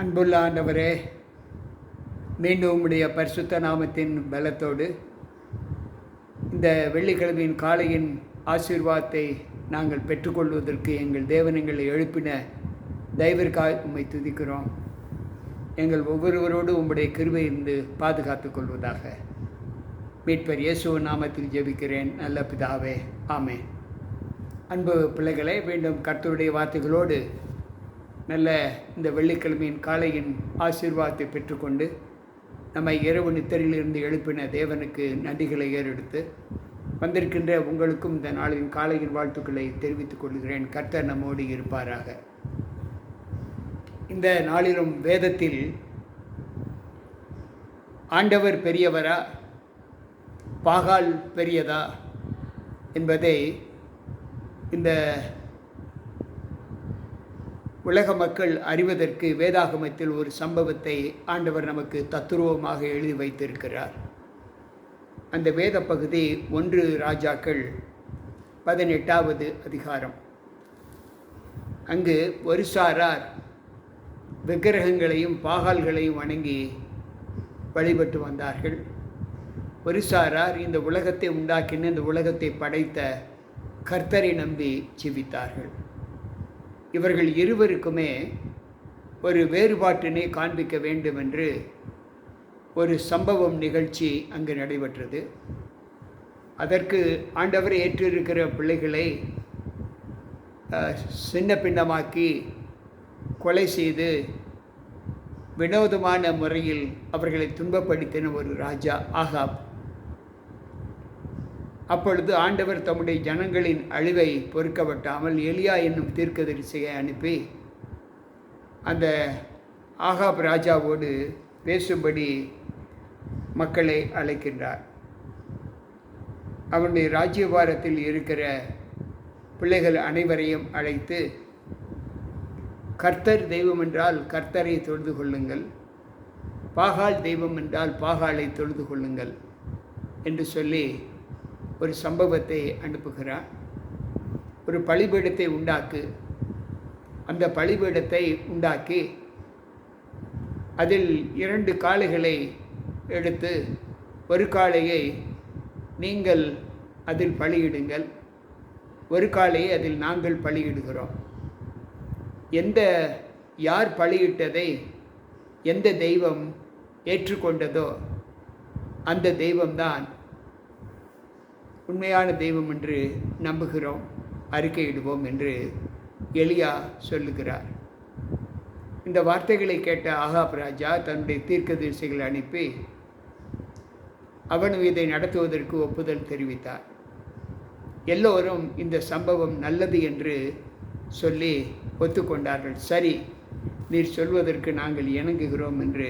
அன்புள்ள ஆண்டவரே மீண்டும் உம்முடைய பரிசுத்த நாமத்தின் பலத்தோடு இந்த வெள்ளிக்கிழமையின் காலையின் ஆசீர்வாதத்தை நாங்கள் பெற்றுக்கொள்வதற்கு எங்கள் தேவனங்களை எழுப்பின தயவிற்காக உம்மை துதிக்கிறோம். எங்கள் ஒவ்வொருவரோடு உம்முடைய கிருவை இருந்து பாதுகாத்துக் கொள்வதாக. மீட்பர் இயேசுவ நாமத்தில் ஜெபிக்கிறேன். நல்ல பிதாவே ஆமே அன்பு பிள்ளைகளை மீண்டும் கர்த்தருடைய வார்த்தைகளோடு நல்ல இந்த வெள்ளிக்கிழமையின் காலையின் ஆசீர்வாதத்தை பெற்றுக்கொண்டு நம்மை இரவு நித்தரிலிருந்து எழுப்பின தேவனுக்கு நன்றிகளை ஏறெடுத்து வந்திருக்கின்ற உங்களுக்கும் இந்த நாளின் காலையின் வாழ்த்துக்களை தெரிவித்துக் கொள்கிறேன். கர்த்தர் நம்மோடு இருப்பாராக. இந்த நாளிலும் வேதத்தில் ஆண்டவர் பெரியவரா பாகால் பெரியதா என்பதை இந்த உலக மக்கள் அறிவதற்கு வேதாகமத்தில் ஒரு சம்பவத்தை ஆண்டவர் நமக்கு தத்துருவமாக எழுதி வைத்திருக்கிறார். அந்த வேத பகுதி ஒன்று ராஜாக்கள் பதினெட்டாவது அதிகாரம். அங்கு ஒரு சாரார் விக்கிரகங்களையும் பாகால்களையும் வணங்கி வழிபட்டு வந்தார்கள். ஒரு சாரார் இந்த உலகத்தை உண்டாக்கின இந்த உலகத்தை படைத்த கர்த்தரை நம்பி ஜீவித்தார்கள். இவர்கள் இருவருக்குமே ஒரு வேறுபாட்டினை காண்பிக்க வேண்டும் என்று ஒரு சம்பவம் நிகழ்ச்சி அங்கு நடைபெற்றது. அதற்கு ஆண்டவர் ஏற்றிருக்கிற பிள்ளைகளை சின்ன பின்னமாக்கி கொலை செய்து வினோதமான முறையில் அவர்களை துன்பப்படுத்தின ஒரு ராஜா ஆகாப். அப்பொழுது ஆண்டவர் தம்முடைய ஜனங்களின் அழிவை பொறுக்கப்பட்டாமல் எலியா என்னும் தீர்க்கதரிசியை அனுப்பி அந்த ஆகாப் ராஜாவோடு பேசும்படி மக்களை அழைக்கின்றார். அவனுடைய ராஜ்யபாரத்தில் இருக்கிற பிள்ளைகள் அனைவரையும் அழைத்து கர்த்தர் தெய்வம் என்றால் கர்த்தரை தொழுது கொள்ளுங்கள். பாகால் தெய்வம் என்றால் பாகாலை தொழுது கொள்ளுங்கள் என்று சொல்லி ஒரு சம்பவத்தை அனுப்புகிறார். ஒரு பழிபீடத்தை உண்டாக்கு. அந்த பழிபீடத்தை உண்டாக்கி அதில் இரண்டு காளைகளை எடுத்து ஒரு காளையை நீங்கள் அதில் பலியிடுங்கள் ஒரு காளையை அதில் நாங்கள் பலியிடுகிறோம் எந்த யார் பலியிட்டதை எந்த தெய்வம் ஏற்றுக்கொண்டதோ அந்த தெய்வம்தான் உண்மையான தெய்வம் என்று நம்புகிறோம் அறிக்கையிடுவோம் என்று எலியா சொல்லுகிறார். இந்த வார்த்தைகளை கேட்ட ஆகாப் ராஜா தன்னுடைய தீர்க்கதரிசிகளை அனுப்பி அவனும் இதை நடத்துவதற்கு ஒப்புதல் தெரிவித்தார். எல்லோரும் இந்த சம்பவம் நல்லது என்று சொல்லி ஒத்துக்கொண்டார்கள். சரி நீர் சொல்வதற்கு நாங்கள் இணங்குகிறோம் என்று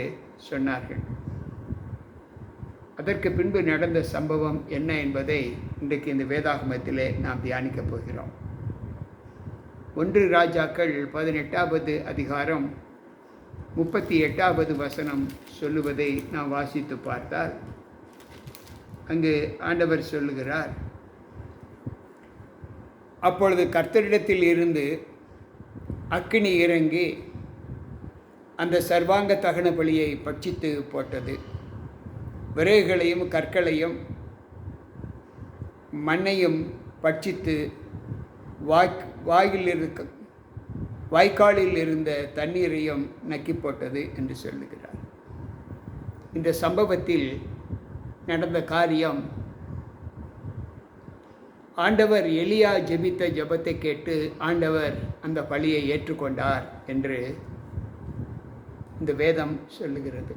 சொன்னார்கள். அதற்கு பின்பு நடந்த சம்பவம் என்ன என்பதை இன்றைக்கு இந்த வேதாகமத்திலே நாம் தியானிக்கப் போகிறோம். ஒன்று ராஜாக்கள் பதினெட்டாவது அதிகாரம் முப்பத்தி எட்டாவது வசனம் சொல்லுவதை நாம் வாசித்து பார்த்தால் அங்கு ஆண்டவர் சொல்லுகிறார் அப்பொழுது கர்த்தரிடத்தில் இருந்து அக்கினி இறங்கி அந்த சர்வாங்க தகன பலியை பட்சித்து போட்டது. விறகுகளையும் கற்களையும் மண்ணையும் பட்சித்து வாய் வாயில் இருக்க வாய்க்காலில் இருந்த தண்ணீரையும் நக்கி போட்டது என்று சொல்லுகிறார். இந்த சம்பவத்தில் நடந்த காரியம் ஆண்டவர் எலியா ஜெபித்த ஜபத்தை கேட்டு ஆண்டவர் அந்த பழியை ஏற்றுக்கொண்டார் என்று இந்த வேதம் சொல்லுகிறது.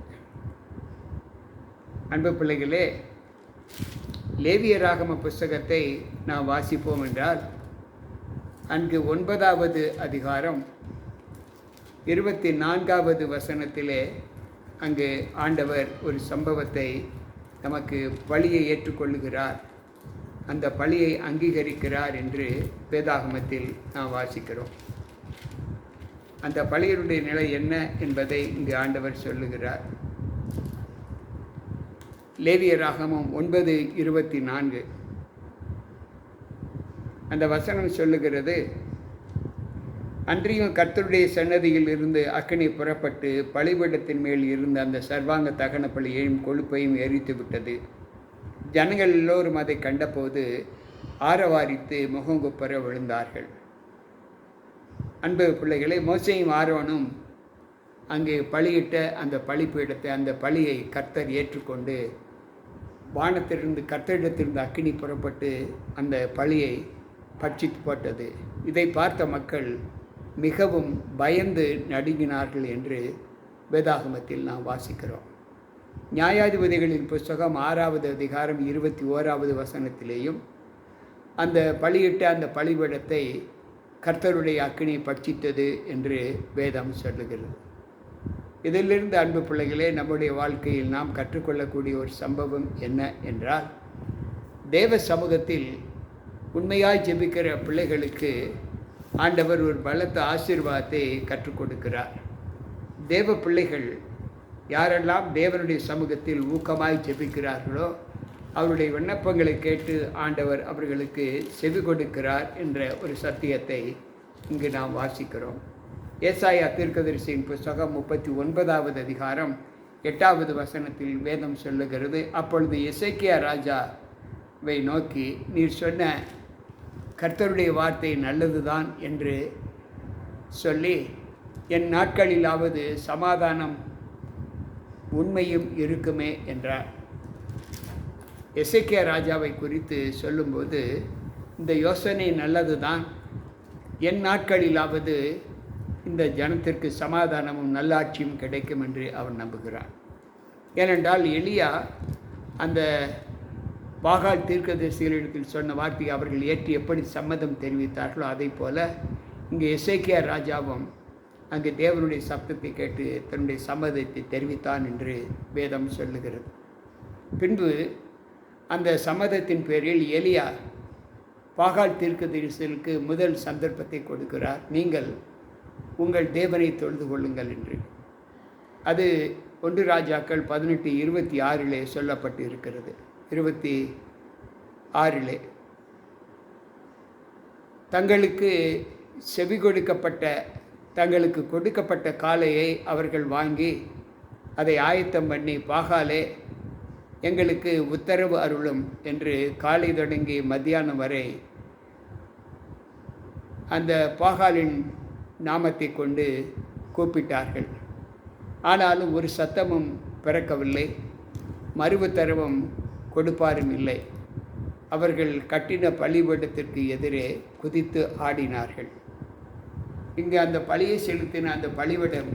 அன்பு பிள்ளைகளே லேவியராகம புஸ்தகத்தை நாம் வாசிப்போம் என்றால் அங்கு ஒன்பதாவது அதிகாரம் இருபத்தி நான்காவது வசனத்திலே அங்கு ஆண்டவர் ஒரு சம்பவத்தை நமக்கு பழியை ஏற்றுக்கொள்ளுகிறார். அந்த பழியை அங்கீகரிக்கிறார் என்று வேதாகமத்தில் நாம் வாசிக்கிறோம். அந்த பழியனுடைய நிலை என்ன என்பதை இங்கு ஆண்டவர் சொல்லுகிறார். லேவியராகமம் ஒன்பது இருபத்தி நான்கு. அந்த வசனம் சொல்லுகிறது அன்றியும் கர்த்தருடைய சன்னதியில் இருந்து அக்னி புறப்பட்டு பழிபீடத்தின் மேல் இருந்த அந்த சர்வாங்க தகன பலியையும் கொழுப்பையும் எரித்து விட்டது. ஜனங்கள் எல்லோரும் அதை கண்டபோது ஆரவாரித்து முகங்குப்புற விழுந்தார்கள். அன்பு பிள்ளைகளை மோசையும் ஆரோனும் அங்கே பலியிட்ட அந்த பலிப்பீடத்தை அந்த பலியை கர்த்தர் ஏற்றுக்கொண்டு வானத்திலிருந்து கத்தரிடத்திலிருந்து அக்கினி புறப்பட்டு அந்த பழியை பட்சித்து போட்டது. இதை பார்த்த மக்கள் மிகவும் பயந்து நடுங்கினார்கள் என்று வேதாகமத்தில் நாம் வாசிக்கிறோம். நியாயாதிபதிகளின் புஸ்தகம் ஆறாவது அதிகாரம் இருபத்தி ஓராவது வசனத்திலேயும் அந்த பழியிட்ட அந்த பழிபடத்தை கர்த்தருடைய அக்கினி பட்சித்தது என்று வேதம் சொல்லுகிறது. இதிலிருந்து அன்பு பிள்ளைகளே நம்முடைய வாழ்க்கையில் நாம் கற்றுக்கொள்ளக்கூடிய ஒரு சம்பவம் என்ன என்றால் தேவ சமூகத்தில் உண்மையாய் ஜெபிக்கிற பிள்ளைகளுக்கு ஆண்டவர் ஒரு பலத்த ஆசீர்வாதத்தை கற்றுக் கொடுக்கிறார் தேவ பிள்ளைகள் யாரெல்லாம் தேவனுடைய சமூகத்தில் ஊக்கமாய் ஜெபிக்கிறார்களோ அவருடைய விண்ணப்பங்களை கேட்டு ஆண்டவர் அவர்களுக்கு செவி கொடுக்கிறார் என்ற ஒரு சத்தியத்தை இங்கு நாம் வாசிக்கிறோம். ஏசாயா தீர்க்கதரிசியின் புஸ்தகம் முப்பத்தி ஒன்பதாவது அதிகாரம் எட்டாவது வசனத்தில் வேதம் சொல்லுகிறது. அப்பொழுது இசைக்கியா ராஜாவை நோக்கி நீர் சொன்ன கர்த்தருடைய வார்த்தை நல்லதுதான் என்று சொல்லி என் நாட்களிலாவது சமாதானம் உண்மையும் இருக்குமே என்றார். எசைக்கிய ராஜாவை குறித்து சொல்லும்போது இந்த யோசனை நல்லது தான் என் நாட்களிலாவது இந்த ஜனத்திற்கு சமாதானமும் நல்லாட்சியும் கிடைக்கும் என்று அவன் நம்புகிறான். ஏனென்றால் எளியா அந்த பாகால் தீர்க்கதரிசிகளிடத்தில் சொன்ன வார்த்தையை அவர்கள் ஏற்றி எப்படி சம்மதம் தெரிவித்தார்களோ அதை போல இங்கே இசைக்கியார் ராஜாவும் அங்கு தேவனுடைய சப்தத்தை கேட்டு தன்னுடைய சம்மதத்தை தெரிவித்தான் என்று வேதம் சொல்லுகிறது. பின்பு அந்த சம்மதத்தின் பேரில் எலியா பாகால் தீர்க்கதரிசலுக்கு முதல் சந்தர்ப்பத்தை கொடுக்கிறார். நீங்கள் உங்கள் தேவனை தொழுது கொள்ளுங்கள் என்று. அது ஒன்று ராஜாக்கள் பதினெட்டு இருபத்தி ஆறிலே சொல்லப்பட்டு இருக்கிறது இருபத்தி ஆறிலே. தங்களுக்கு செவி கொடுக்கப்பட்ட தங்களுக்கு கொடுக்கப்பட்ட காளையை அவர்கள் வாங்கி அதை ஆயத்தம் பண்ணி பாகாலே எங்களுக்கு உத்தரவு அருளும் என்று காலை தொடங்கி மத்தியானம் வரை அந்த பாகாலின் நாமத்தை கொண்டு கூப்பிட்டார்கள். ஆனாலும் ஒரு சத்தமும் பிறக்கவில்லை. மறுவுத்தரவும் கொடுப்பாரும் இல்லை. அவர்கள் கட்டின பள்ளிபீடத்திற்கு எதிரே குதித்து ஆடினார்கள். இங்கு அந்த பழியை செலுத்தின அந்த பழிவிடம்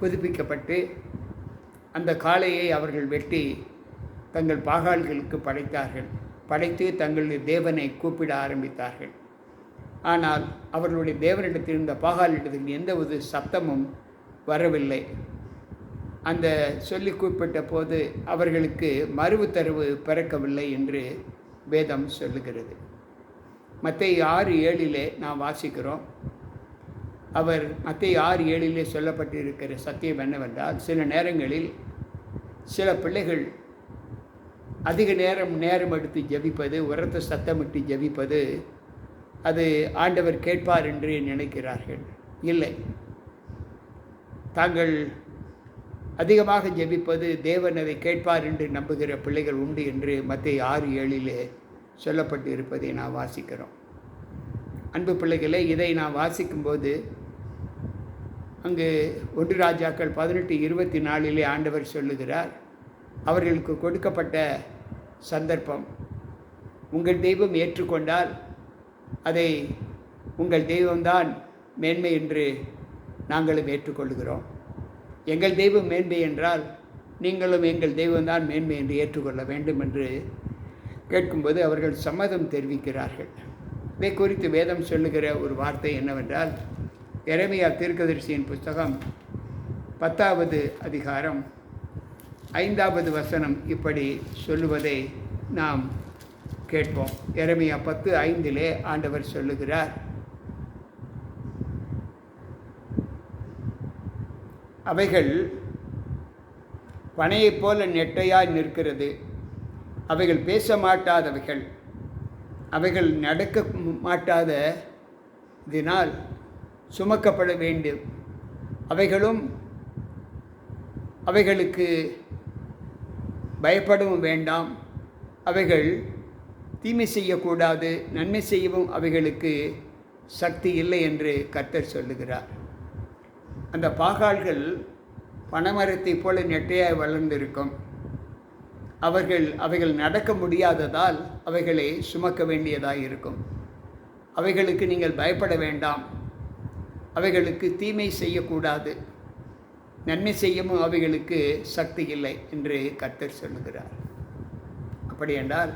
புதுப்பிக்கப்பட்டு அந்த காளையை அவர்கள் வெட்டி தங்கள் பாகால்களுக்கு படைத்தார்கள். படைத்து தங்களுடைய தேவனை கூப்பிட ஆரம்பித்தார்கள். ஆனால் அவர்களுடைய தேவரிடத்தில் இருந்த பாகாலிடத்தில் எந்த ஒரு சத்தமும் வரவில்லை. அந்த சொல்லி கூப்பிட்ட போது அவர்களுக்கு மறுவுத்தரவு பிறக்கவில்லை என்று வேதம் சொல்லுகிறது. மத்திய ஆறு ஏழிலே நாம் வாசிக்கிறோம். அவர் மத்திய ஆறு ஏழிலே சொல்லப்பட்டிருக்கிற சத்தியம் என்னவென்றால் சில நேரங்களில் சில பிள்ளைகள் அதிக நேரம் நேரம் எடுத்து ஜெபிப்பது உரத்த சத்தமிட்டு ஜெபிப்பது அது ஆண்டவர் கேட்பார் என்று நினைக்கிறார்கள். இல்லை. தாங்கள் அதிகமாக ஜெபிப்பது தேவன் அதை கேட்பார் என்று நம்புகிற பிள்ளைகள் உண்டு என்று மத்திய ஆறு ஏழிலே சொல்லப்பட்டு இருப்பதை நாம் வாசிக்கிறோம். அன்பு பிள்ளைகளே இதை நாம் வாசிக்கும்போது அங்கு ஒன்று ராஜாக்கள் பதினெட்டு இருபத்தி நாலிலே ஆண்டவர் சொல்லுகிறார் அவர்களுக்கு கொடுக்கப்பட்ட சந்தர்ப்பம் உங்கள் தெய்வம் ஏற்றுக்கொண்டால் அதை உங்கள் தெய்வம்தான் மேன்மை என்று நாங்களும் ஏற்றுக்கொள்கிறோம் எங்கள் தெய்வம் மேன்மை என்றால் நீங்களும் எங்கள் தெய்வம்தான் மேன்மை என்று ஏற்றுக்கொள்ள வேண்டும் என்று கேட்கும்போது அவர்கள் சம்மதம் தெரிவிக்கிறார்கள். இதை குறித்து வேதம் சொல்லுகிற ஒரு வார்த்தை என்னவென்றால் இறைமையார் தீர்க்கதரிசியின் புஸ்தகம் பத்தாவது அதிகாரம் ஐந்தாவது வசனம் இப்படி சொல்லுவதை நாம் கேட்போம். இறமையா பத்து ஐந்திலே ஆண்டவர் சொல்லுகிறார். அவைகள் பனையைப் போல நெட்டையாய் நிற்கிறது. அவைகள் பேச மாட்டாதவைகள் அவைகள் நடக்க மாட்டாத இதனால் சுமக்கப்பட வேண்டும். அவைகளும் அவைகளுக்கு பயப்படவும் வேண்டாம். அவைகள் தீமை செய்யக்கூடாது நன்மை செய்யவும் அவைகளுக்கு சக்தி இல்லை என்று கர்த்தர் சொல்லுகிறார். அந்த பாகால்கள் பனைமரத்தைப் போல நெட்டையாய் வளர்ந்திருக்கும். அவர்கள் அவைகள் நடக்க முடியாததால் அவைகளை சுமக்க வேண்டியதாக இருக்கும். அவைகளுக்கு நீங்கள் பயப்பட வேண்டாம். அவைகளுக்கு தீமை செய்யக்கூடாது. நன்மை செய்யவும் அவைகளுக்கு சக்தி இல்லை என்று கர்த்தர் சொல்லுகிறார். அப்படி என்றால்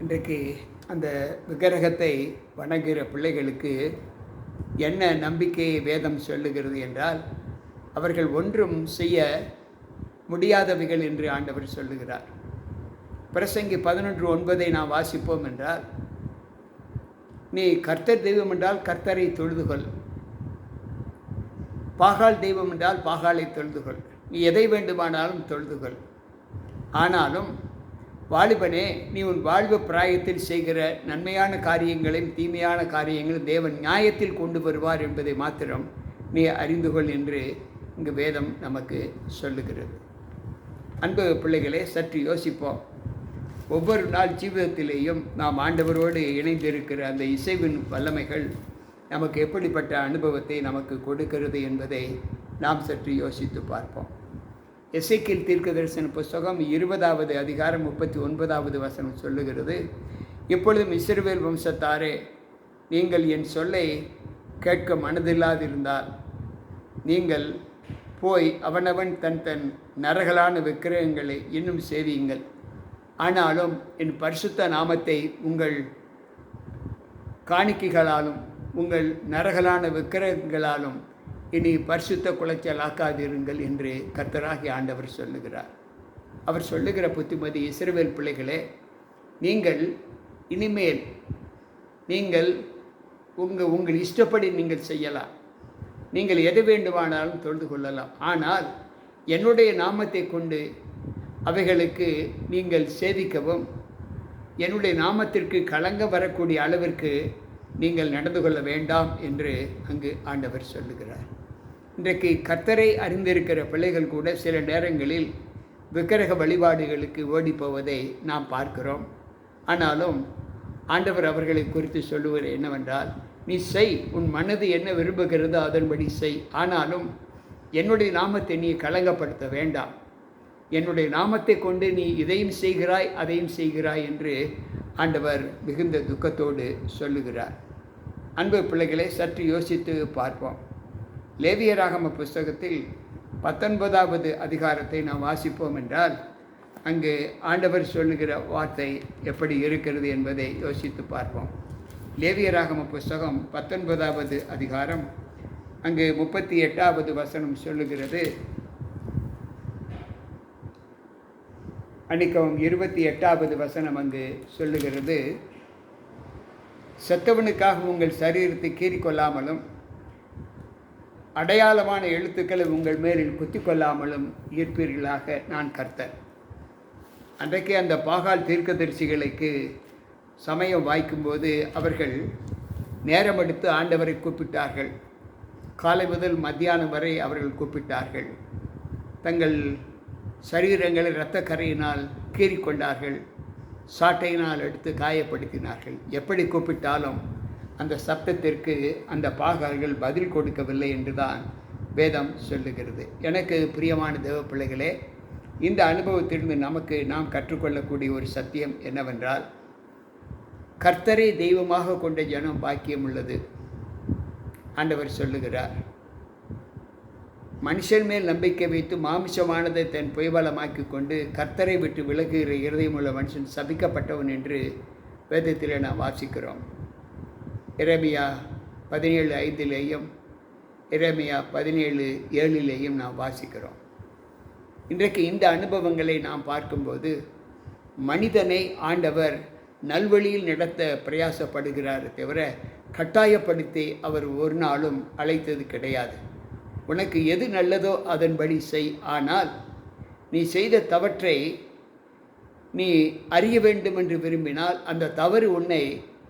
இன்றைக்கு அந்த விக்கிரகத்தை வணங்குகிற பிள்ளைகளுக்கு என்ன நம்பிக்கையை வேதம் சொல்லுகிறது என்றால் அவர்கள் ஒன்றும் செய்ய முடியாதவைகள் என்று ஆண்டவர் சொல்லுகிறார். பிரசங்கி பதினொன்று ஒன்பதை நாம் வாசிப்போம் என்றால் நீ கர்த்தர் தெய்வம் என்றால் கர்த்தரை தொழுதுகொள் பாகால் தெய்வம் என்றால் பாகாலை தொழுதுகொள் நீ எதை வேண்டுமானாலும் தொழுதுகொள் ஆனாலும் வாலிபனே நீ உன் வாழ்வு பிராயத்தில் செய்கிற நன்மையான காரியங்களையும் தீமையான காரியங்களும் தேவன் நியாயத்தில் கொண்டு வருவார் என்பதை மாத்திரம் நீ அறிந்து கொள் என்று இங்கு வேதம் நமக்கு சொல்லுகிறது. அன்பு பிள்ளைகளே சற்று யோசிப்போம். ஒவ்வொரு நாள் ஜீவிதத்திலேயும் நாம் ஆண்டவரோடு இணைந்திருக்கிற அந்த இசைவின் வல்லமைகள் நமக்கு எப்படிப்பட்ட அனுபவத்தை நமக்கு கொடுக்கிறது என்பதை நாம் சற்று யோசித்து பார்ப்போம். எசைக்கில் தீர்க்க தரிசன புஸ்தகம் இருபதாவது அதிகாரம் முப்பத்தி ஒன்பதாவது வசனம் சொல்லுகிறது. இப்பொழுதும் இஸ்ரவேல் வம்சத்தாரே நீங்கள் என் சொல்லை கேட்க மனதில்லாதிருந்தால் நீங்கள் போய் அவனவன் தன் தன் நரகலான விக்கிரகங்களை இன்னும் சேவியுங்கள். ஆனாலும் என் பரிசுத்த நாமத்தை உங்கள் காணிக்கைகளாலும் உங்கள் நரகலான விக்கிரகங்களாலும் இனி பரிசுத்த குலைச்சல் ஆக்காதிருங்கள் என்று கர்த்தராகி ஆண்டவர் சொல்லுகிறார். அவர் சொல்லுகிற புத்திமதி இஸ்ரவேல் பிள்ளைகளே நீங்கள் இனிமேல் நீங்கள் உங்கள் உங்கள் இஷ்டப்படி நீங்கள் செய்யலாம். நீங்கள் எது வேண்டுமானாலும் தொழுது கொள்ளலாம். ஆனால் என்னுடைய நாமத்தை கொண்டு அவைகளுக்கு நீங்கள் சேவிக்கவும் என்னுடைய நாமத்திற்கு கலங்க வரக்கூடிய அளவிற்கு நீங்கள் நடந்து கொள்ள வேண்டாம் என்று அங்கு ஆண்டவர் சொல்லுகிறார். இன்றைக்கு கத்தரை அறிந்திருக்கிற பிள்ளைகள் கூட சில நேரங்களில் விக்கிரக வழிபாடுகளுக்கு ஓடிப்போவதை நாம் பார்க்கிறோம். ஆனாலும் ஆண்டவர் அவர்களை குறித்து சொல்லுவது என்னவென்றால் நீ செய் உன் மனது என்ன விரும்புகிறதோ அதன்படி செய். ஆனாலும் என்னுடைய நாமத்தை நீ களங்கப்படுத்த வேண்டாம். என்னுடைய நாமத்தை கொண்டு நீ இதையும் செய்கிறாய் அதையும் செய்கிறாய் என்று ஆண்டவர் மிகுந்த துக்கத்தோடு சொல்லுகிறார். அன்பு பிள்ளைகளை சற்று யோசித்து பார்ப்போம். லேவியராகம புஸ்தகத்தில் பத்தொன்பதாவது அதிகாரத்தை நாம் வாசிப்போம் என்றால் அங்கு ஆண்டவர் சொல்லுகிற வார்த்தை எப்படி இருக்கிறது என்பதை யோசித்து பார்ப்போம். லேவியராகம புஸ்தகம் பத்தொன்பதாவது அதிகாரம் அங்கு முப்பத்தி எட்டாவது வசனம் சொல்லுகிறது. அன்னிக்கவும் இருபத்தி எட்டாவது வசனம் அங்கு சொல்லுகிறது. செத்தவனுக்காக உங்கள் சரீரத்தை கீறிக்கொள்ளாமலும் அடையாளமான எழுத்துக்களை உங்கள் மேலில் குத்தி கொள்ளாமலும் ஈர்ப்பீர்களாக நான் கர்த்தர். அன்றைக்கே அந்த பாகால் தீர்க்கதரிசிகளுக்கு சமயம் வாய்க்கும்போது அவர்கள் நேரம் எடுத்து ஆண்டவரை கூப்பிட்டார்கள். காலை முதல் மத்தியானம் வரை அவர்கள் கூப்பிட்டார்கள். தங்கள் சரீரங்களை இரத்த கரையினால் கீறிக்கொண்டார்கள். சாட்டையினால் எடுத்து காயப்படுத்தினார்கள். எப்படி கூப்பிட்டாலும் அந்த சப்தத்திற்கு அந்த பாகர்கள் பதில் கொடுக்கவில்லை என்றுதான் வேதம் சொல்லுகிறது. எனக்கு பிரியமான தேவ பிள்ளைகளே இந்த அனுபவத்திலிருந்து நமக்கு நாம் கற்றுக்கொள்ளக்கூடிய ஒரு சத்தியம் என்னவென்றால் கர்த்தரை தெய்வமாக கொண்ட ஜனம் பாக்கியம் உள்ளது ஆண்டவர் சொல்லுகிறார். மனுஷன் மேல் நம்பிக்கை வைத்து மாமிசமானதை தன் பொய்வலமாக்கி கொண்டு கர்த்தரை விட்டு விலகுகிற இருதயமுள்ள மனுஷன் சபிக்கப்பட்டவன் என்று வேதத்தில் நாம் வாசிக்கிறோம். இரமியா பதினேழு ஐந்திலேயும் இரமியா பதினேழு ஏழிலேயும் நாம் வாசிக்கிறோம். இன்றைக்கு இந்த அனுபவங்களை நாம் பார்க்கும்போது மனிதனை ஆண்டவர் நல்வழியில் நடத்த பிரயாசப்படுகிறார் தவிர கட்டாயப்படுத்தி அவர் ஒரு நாளும் அழைத்தது கிடையாது. உனக்கு எது நல்லதோ அதன்படி செய் ஆனால் நீ செய்த தவற்றை நீ அறிய வேண்டும் என்று விரும்பினால் அந்த தவறு உன்னை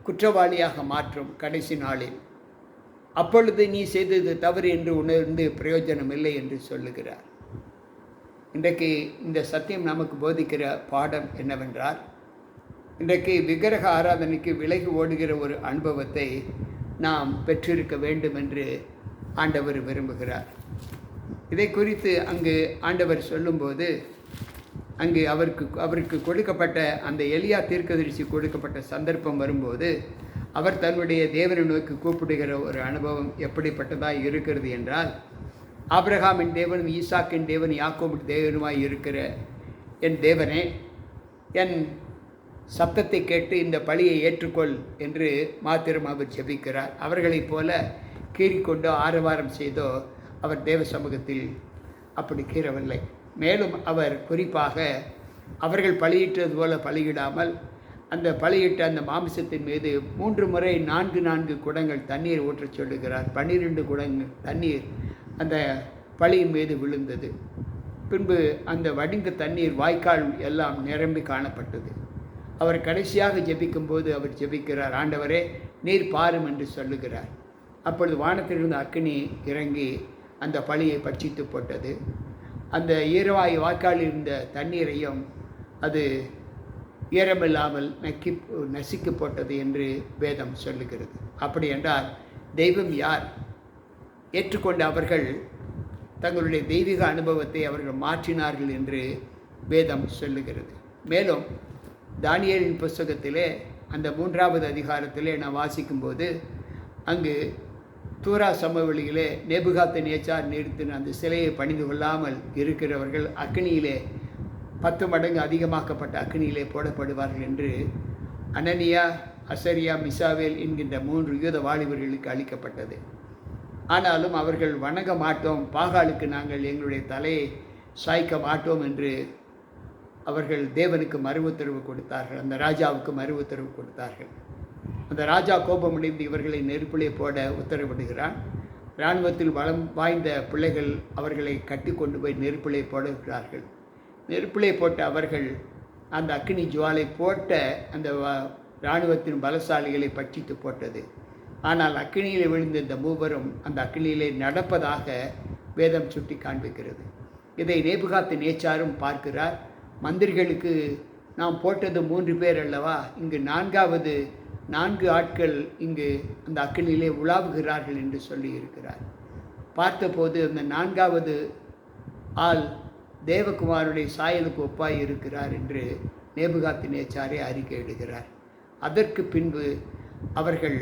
குற்றவாளியாக மாற்றும் கடைசி நாளில். அப்பொழுது நீ செய்தது தவறு என்று உணர்ந்து பிரயோஜனம் இல்லை என்று சொல்லுகிறார். இன்றைக்கு இந்த சத்தியம் நமக்கு போதிக்கிற பாடம் என்னவென்றால் இன்றைக்கு விக்கிரக ஆராதனைக்கு விலகி ஓடுகிற ஒரு அனுபவத்தை நாம் பெற்றிருக்க வேண்டும் என்று ஆண்டவர் விரும்புகிறார். இதை குறித்து அங்கு ஆண்டவர் சொல்லும்போது அங்கு அவருக்கு அவருக்கு கொடுக்கப்பட்ட அந்த எலியா தீர்க்கதரிசி கொடுக்கப்பட்ட சந்தர்ப்பம் வரும்போது அவர் தன்னுடைய தேவனை நோக்கி கூப்பிடுகிற ஒரு அனுபவம் எப்படிப்பட்டதாக இருக்கிறது என்றால் ஆப்ரஹாமின் தேவனும் ஈசாக்கின் தேவன் யாக்கோபின் தேவனுமாய் இருக்கிற என் தேவனே என் சத்தத்தை கேட்டு இந்த பழியை ஏற்றுக்கொள் என்று மாத்திரம் அவர் ஜெபிக்கிறார். அவர்களைப் போல கீறிக்கொண்டோ ஆரவாரம் செய்தோ அவர் தேவ சமூகத்தில் அப்படி கீறவில்லை. மேலும் அவர் குறிப்பாக அவர்கள் பலியிட்டது போல பலியிடாமல் அந்த பலியிட்ட அந்த மாமிசத்தின் மீது மூன்று முறை நான்கு நான்கு குடங்கள் தண்ணீர் ஊற்றச் சொல்லுகிறார். பன்னிரெண்டு குடங்கள் தண்ணீர் அந்த பழியின் மீது விழுந்தது. பின்பு அந்த வடிந்த தண்ணீர் வாய்க்கால் எல்லாம் நிரம்பி காணப்பட்டது. அவர் கடைசியாக ஜெபிக்கும்போது அவர் ஜெபிக்கிறார் ஆண்டவரே நீர் பாரும் என்று சொல்லுகிறார். அப்பொழுது வானத்திலிருந்து அக்கினி இறங்கி அந்த பழியை பட்சித்து போட்டது. அந்த ஈரவாய் வாய்க்காலில் இருந்த தண்ணீரையும் அது ஈரமில்லாமல் நக்கி நசுக்கி போட்டது என்று வேதம் சொல்லுகிறது. அப்படி என்றால் தெய்வம் யார்? ஏற்றுக்கொண்ட அவர்கள் தங்களுடைய தெய்வீக அனுபவத்தை அவர்கள் மாற்றினார்கள் என்று வேதம் சொல்லுகிறது. மேலும் தானியலின் புஸ்தகத்திலே அந்த மூன்றாவது அதிகாரத்திலே நான் வாசிக்கும்போது அங்கு தூரா சமவெளியிலே நேபுகாத்த நேச்சார் நிறுத்தின அந்த சிலையை பணிந்து கொள்ளாமல் இருக்கிறவர்கள் அக்னியிலே பத்து மடங்கு அதிகமாக்கப்பட்ட அக்னியிலே போடப்படுவார்கள் என்று அனனியா அசரியா மிசாவேல் என்கின்ற மூன்று யூத வாலிபர்களுக்கு அளிக்கப்பட்டது. ஆனாலும் அவர்கள் வணங்க மாட்டோம் பாகாலுக்கு நாங்கள் எங்களுடைய தலையை சாய்க்க மாட்டோம் என்று அவர்கள் தேவனுக்கு மறு உத்தரவு கொடுத்தார்கள் அந்த ராஜாவுக்கு மறு உத்தரவு கொடுத்தார்கள். அந்த ராஜா கோபமடைந்து இவர்களை நெருப்பிலே போட உத்தரவிடுகிறான். இராணுவத்தில் வளம் வாய்ந்த பிள்ளைகள் அவர்களை கட்டி கொண்டு போய் நெருப்பிலே போடுகிறார்கள். நெருப்பிலே போட்ட அவர்கள் அந்த அக்னி ஜுவாலை போட்ட அந்த இராணுவத்தின் பலசாலிகளை பட்சித்து போட்டது. ஆனால் அக்னியில் விழுந்த இந்த மூவரும் அந்த அக்னியிலே நடப்பதாக வேதம் சுட்டி காண்பிக்கிறது. இதை நேபுகாத்து நேச்சாரும் பார்க்கிறார். மந்திரிகளுக்கு நாம் போட்டது மூன்று பேர் அல்லவா? இங்கு நான்காவது நான்கு ஆட்கள் இங்கு அந்த அக்னியிலே உலாவுகிறார்கள் என்று சொல்லி இருக்கிறார் பார்த்தபோது அந்த நான்காவது ஆள் தேவகுமாருடைய சாயலுக்கு ஒப்பாய் இருக்கிறார் என்று நேபுகாத்து நேச்சாரே அறிக்கையிடுகிறார். அதற்கு பின்பு அவர்கள்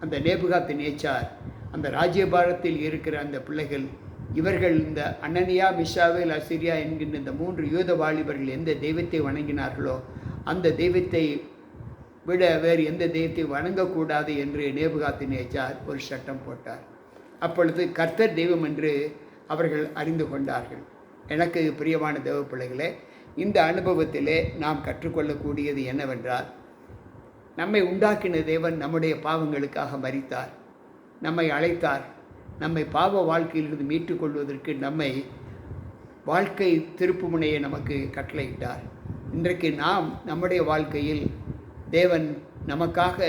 அந்த நேபுகாத்து நேச்சார் அந்த ராஜ்யபாரத்தில் இருக்கிற அந்த பிள்ளைகள் இவர்கள் இந்த அனனியா மிஷாவேல் அசிரியா என்கின்ற இந்த மூன்று யூத வாலிபர்கள் எந்த தெய்வத்தை வணங்கினார்களோ அந்த தெய்வத்தை விட வேறு எந்த தெய்வத்தை வணங்கக்கூடாது என்று நேபுகாத்து நேச்சார் ஒரு சட்டம் போட்டார். அப்பொழுது கர்த்தர் தெய்வம் என்று அவர்கள் அறிந்து கொண்டார்கள். எனக்கு பிரியமான தேவ பிள்ளைகளே இந்த அனுபவத்திலே நாம் கற்றுக்கொள்ளக்கூடியது என்னவென்றால் நம்மை உண்டாக்கின தேவன் நம்முடைய பாவங்களுக்காக மறித்தார் நம்மை அழைத்தார். நம்மை பாவ வாழ்க்கையிலிருந்து மீட்டுக் கொள்வதற்கு நம்மை வாழ்க்கை திருப்புமுனையை நமக்கு கட்டளையிட்டார். இன்றைக்கு நாம் நம்முடைய வாழ்க்கையில் தேவன் நமக்காக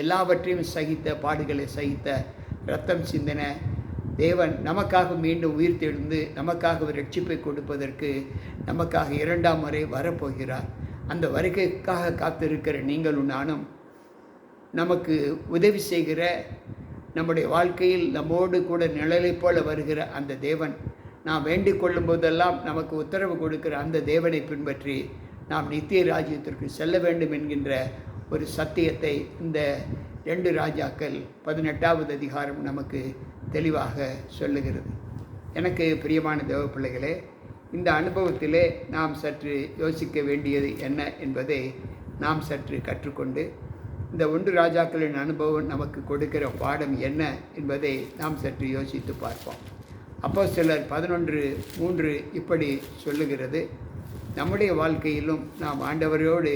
எல்லாவற்றையும் சகித்த பாடுகளை சகித்த ரத்தம் சிந்தின தேவன் நமக்காக மீண்டும் உயிர் தெழுந்து நமக்காக ஒரு ரட்சிப்பை கொடுப்பதற்கு நமக்காக இரண்டாம் முறை வரப்போகிறார். அந்த வருகைக்காக காத்திருக்கிற நீங்களும் நானும் நமக்கு உதவி செய்கிற நம்முடைய வாழ்க்கையில் நம்மோடு கூட நிழலை போல வருகிற அந்த தேவன். நாம் வேண்டிக் கொள்ளும் போதெல்லாம் நமக்கு உத்தரவு கொடுக்கிற அந்த தேவனை பின்பற்றி நாம் நித்திய ராஜ்யத்திற்கு செல்ல வேண்டும் என்கின்ற ஒரு சத்தியத்தை இந்த ரெண்டு ராஜாக்கள் பதினெட்டாவது அதிகாரம் நமக்கு தெளிவாக சொல்லுகிறது. எனக்கு பிரியமான தேவ பிள்ளைகளே இந்த அனுபவத்திலே நாம் சற்று யோசிக்க வேண்டியது என்ன என்பதை நாம் சற்று கற்றுக்கொண்டு இந்த ஒன்று ராஜாக்களின் அனுபவம் நமக்கு கொடுக்கிற பாடம் என்ன என்பதை நாம் சற்று யோசித்து பார்ப்போம். அப்போ சிலர் பதினொன்று மூன்று இப்படி சொல்லுகிறது. நம்முடைய வாழ்க்கையிலும் நாம் ஆண்டவரோடு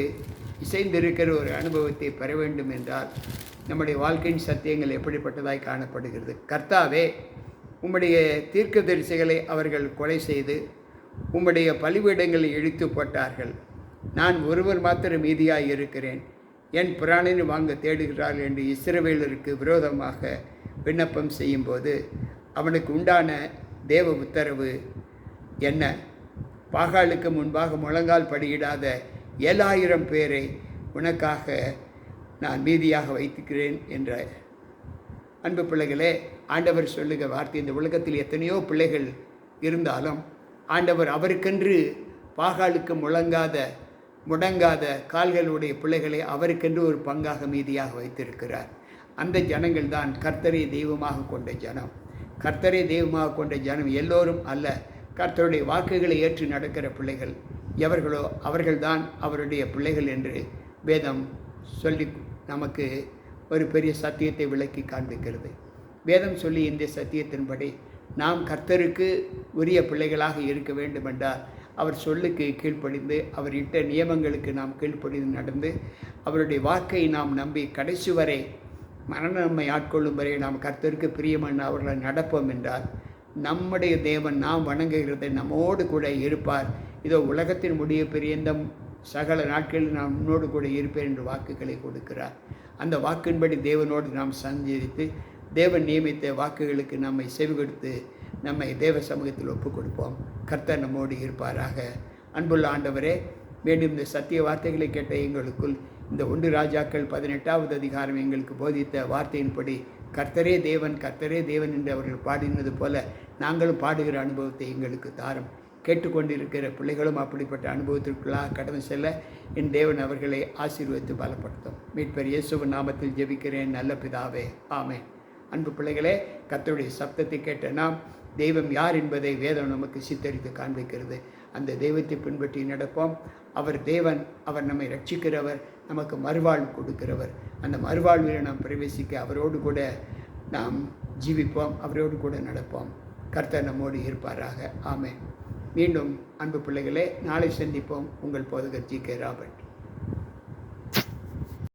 இசைந்திருக்கிற ஒரு அனுபவத்தை பெற வேண்டும் என்றால் நம்முடைய வாழ்க்கையின் சத்தியங்கள் எப்படிப்பட்டதாய் காணப்படுகிறது. கர்த்தாவே உம்முடைய தீர்க்க தரிசிகளை அவர்கள் கொலை செய்து உம்முடைய பலிபீடங்களை இழுத்து போட்டார்கள். நான் ஒருவர் மாத்திரம் மீதியாக இருக்கிறேன். என் பிராணனை வாங்க தேடுகிறார்கள் என்று இஸ்ரவேலருக்கு விரோதமாக விண்ணப்பம் செய்யும்போது அவனுக்கு உண்டான தேவ உத்தரவு என்ன? பாகாலுக்கு முன்பாக முழங்கால் படியிடாத ஏழாயிரம் பேரை உனக்காக நான் மீதியாக வைத்துக்கிறேன் என்ற அன்பு பிள்ளைகளே ஆண்டவர் சொல்லுகிற வார்த்தை இந்த உலகத்தில் எத்தனையோ பிள்ளைகள் இருந்தாலும் ஆண்டவர் அவருக்கென்று பாகாலுக்கு முழங்காத முடங்காத கால்களுடைய பிள்ளைகளை அவருக்கென்று ஒரு பங்காக மீதியாக வைத்திருக்கிறார். அந்த ஜனங்கள் தான் கர்த்தரை தெய்வமாக கொண்ட ஜனம். கர்த்தரை தெய்வமாக கொண்ட ஜனம் எல்லோரும் அல்ல. கர்த்தருடைய வாக்குகளை ஏற்று நடக்கிற பிள்ளைகள் எவர்களோ அவர்கள்தான் அவருடைய பிள்ளைகள் என்று வேதம் சொல்லி நமக்கு ஒரு பெரிய சத்தியத்தை விளக்கி காண்பிக்கிறது. வேதம் சொல்லி இந்த சத்தியத்தின்படி நாம் கர்த்தருக்கு உரிய பிள்ளைகளாக இருக்க வேண்டுமென்றால் அவர் சொல்லுக்கு கீழ்ப்படிந்து அவர் இட்ட நியமங்களுக்கு நாம் கீழ்ப்படிந்து நடந்து அவருடைய வாக்கை நாம் நம்பி கடைசி வரை மரண நம்மை ஆட்கொள்ளும் வரை நாம் கர்த்தருக்கு பிரியமான அவர்களை நடப்போம் என்றால் நம்முடைய தேவன் நாம் வணங்குகிறது நம்மோடு கூட இருப்பார். இதோ உலகத்தின் முடிய பெரியந்தம் சகல நாட்களில் நான் உன்னோடு கூட இருப்பேன் என்று வாக்குகளை கொடுக்கிறார். அந்த வாக்கின்படி தேவனோடு நாம் சஞ்சரித்து தேவன் நியமித்த வாக்குகளுக்கு நம்மை செவி கொடுத்து நம்மை தேவ சமூகத்தில் ஒப்பு கொடுப்போம் கர்த்தர் நம்மோடு இருப்பாராக. அன்புள்ள ஆண்டவரே மீண்டும் இந்த சத்திய வார்த்தைகளை கேட்ட எங்களுக்குள் இந்த ஒன்று ராஜாக்கள் பதினெட்டாவது அதிகாரம் எங்களுக்கு போதித்த வார்த்தையின்படி கர்த்தரே தேவன் கர்த்தரே தேவன் என்று அவர்கள் பாடினது போல நாங்களும் பாடுகிற அனுபவத்தை எங்களுக்கு தாரும். கேட்டுக்கொண்டிருக்கிற பிள்ளைகளும் அப்படிப்பட்ட அனுபவத்திற்குள்ளாக கடந்து செல்ல என் தேவன் அவர்களை ஆசீர்வதித்து பலப்படுத்தும். மீட்பர் இயேசுவின் நாமத்தில் ஜெபிக்கிறேன். நல்ல பிதாவே ஆமே அன்பு பிள்ளைகளே கத்தருடைய சப்தத்தை கேட்ட நாம் தெய்வம் யார் என்பதை வேதம் நமக்கு சித்தரித்து காண்பிக்கிறது. அந்த தெய்வத்தை பின்பற்றி நடப்போம். அவர் தேவன் அவர் நம்மை ரட்சிக்கிறவர். நமக்கு மறுவாழ்வு கொடுக்கிறவர். அந்த மறுவாழ்வில் நாம் பிரவேசிக்க அவரோடு கூட நாம் ஜீவிப்போம் அவரோடு கூட நடப்போம். கர்த்தர் நம்மோடு இருப்பாராக. ஆமே மீண்டும் அன்பு பிள்ளைகளே நாளை சந்திப்போம். உங்கள் போதகர் ஜி கே ராபர்ட்.